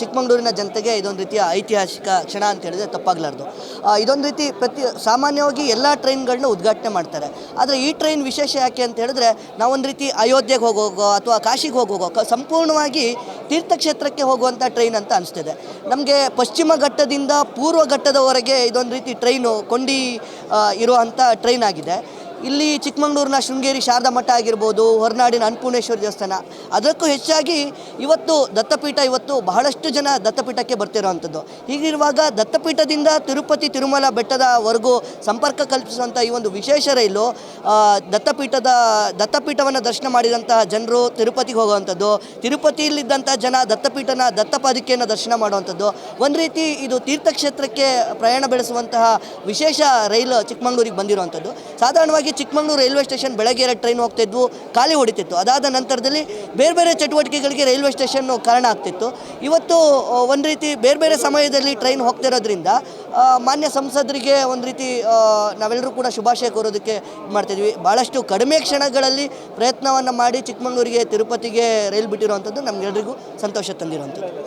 ಚಿಕ್ಕಮಗಳೂರಿನ ಜನತೆಗೆ ಇದೊಂದು ರೀತಿಯ ಐತಿಹಾಸಿಕ ಕ್ಷಣ ಅಂತ ಹೇಳಿದ್ರೆ ತಪ್ಪಾಗಲಾರ್ದು. ಇದೊಂದು ರೀತಿ ಪ್ರತಿ ಸಾಮಾನ್ಯವಾಗಿ ಎಲ್ಲ ಟ್ರೈನ್ಗಳನ್ನ ಉದ್ಘಾಟನೆ ಮಾಡ್ತಾರೆ. ಆದರೆ ಈ ಟ್ರೈನ್ ವಿಶೇಷ ಯಾಕೆ ಅಂತ ಹೇಳಿದ್ರೆ ನಾವೊಂದು ರೀತಿ ಅಯೋಧ್ಯೆಗೆ ಹೋಗೋಗೋ ಅಥವಾ ಕಾಶಿಗೆ ಹೋಗೋಗೋ ಸಂಪೂರ್ಣವಾಗಿ ತೀರ್ಥಕ್ಷೇತ್ರಕ್ಕೆ ಹೋಗುವಂಥ ಟ್ರೈನ್ ಅಂತ ಅನಿಸ್ತಿದೆ. ನಮಗೆ ಪಶ್ಚಿಮ ಘಟ್ಟದಿಂದ ಪೂರ್ವ ಘಟ್ಟದವರೆಗೆ ಇದೊಂದು ರೀತಿ ಟ್ರೈನು ಕೊಂಡಿ ಇರುವಂಥ ಟ್ರೈನ್ ಆಗಿದೆ. ಇಲ್ಲಿ ಚಿಕ್ಕಮಗಳೂರಿನ ಶೃಂಗೇರಿ ಶಾರದಾ ಮಠ ಆಗಿರ್ಬೋದು, ಹೊರನಾಡಿನ ಅನ್ನಪೂರ್ಣೇಶ್ವರಿ ದೇವಸ್ಥಾನ. ಅದಕ್ಕೂ ಹೆಚ್ಚಾಗಿ ಇವತ್ತು ದತ್ತಪೀಠ ಇವತ್ತು ಬಹಳಷ್ಟು ಜನ ದತ್ತಪೀಠಕ್ಕೆ ಬರ್ತಿರುವಂಥದ್ದು. ಹೀಗಿರುವಾಗ ದತ್ತಪೀಠದಿಂದ ತಿರುಪತಿ ತಿರುಮಲ ಬೆಟ್ಟದವರೆಗೂ ಸಂಪರ್ಕ ಕಲ್ಪಿಸುವಂಥ ಈ ಒಂದು ವಿಶೇಷ ರೈಲು ದತ್ತಪೀಠದ, ದತ್ತಪೀಠವನ್ನು ದರ್ಶನ ಮಾಡಿದಂತಹ ಜನರು ತಿರುಪತಿಗೆ ಹೋಗುವಂಥದ್ದು. ತಿರುಪತಿಯಲ್ಲಿದ್ದಂಥ ಜನ ದತ್ತಪೀಠನ ದತ್ತಪಾದಿಕೆಯನ್ನು ದರ್ಶನ ಮಾಡುವಂಥದ್ದು. ಒಂದು ರೀತಿ ಇದು ತೀರ್ಥಕ್ಷೇತ್ರಕ್ಕೆ ಪ್ರಯಾಣ ಬೆಳೆಸುವಂತಹ ವಿಶೇಷ ರೈಲು ಚಿಕ್ಕಮಗಳೂರಿಗೆ ಬಂದಿರುವಂಥದ್ದು. ಸಾಧಾರಣವಾಗಿ ಚಿಕ್ಕಮಗಳೂರು ರೈಲ್ವೆ ಸ್ಟೇಷನ್ ಬೆಳಗ್ಗೆ ಟ್ರೈನ್ ಹೋಗ್ತಿದ್ವು, ಖಾಲಿ ಹೊಡಿತಿತ್ತು. ಅದಾದ ನಂತರದಲ್ಲಿ ಬೇರೆ ಬೇರೆ ಚಟುವಟಿಕೆಗಳಿಗೆ ರೈಲ್ವೆ ಸ್ಟೇಷನ್ನು ಕಾರಣ ಆಗ್ತಿತ್ತು. ಇವತ್ತು ಒಂದು ರೀತಿ ಬೇರೆ ಬೇರೆ ಸಮಯದಲ್ಲಿ ಟ್ರೈನ್ ಹೋಗ್ತಿರೋದ್ರಿಂದ ಮಾನ್ಯ ಸಂಸದರಿಗೆ ಒಂದು ರೀತಿ ನಾವೆಲ್ಲರೂ ಕೂಡ ಶುಭಾಶಯ ಕೋರೋದಕ್ಕೆ ಮಾಡ್ತಿದ್ವಿ. ಭಾಳಷ್ಟು ಕಡಿಮೆ ಕ್ಷಣಗಳಲ್ಲಿ ಪ್ರಯತ್ನವನ್ನು ಮಾಡಿ ಚಿಕ್ಕಮಗಳೂರಿಗೆ ತಿರುಪತಿಗೆ ರೈಲು ಬಿಟ್ಟಿರುವಂಥದ್ದು ನಮಗೆಲ್ಲರಿಗೂ ಸಂತೋಷ ತಂದಿರುವಂಥದ್ದು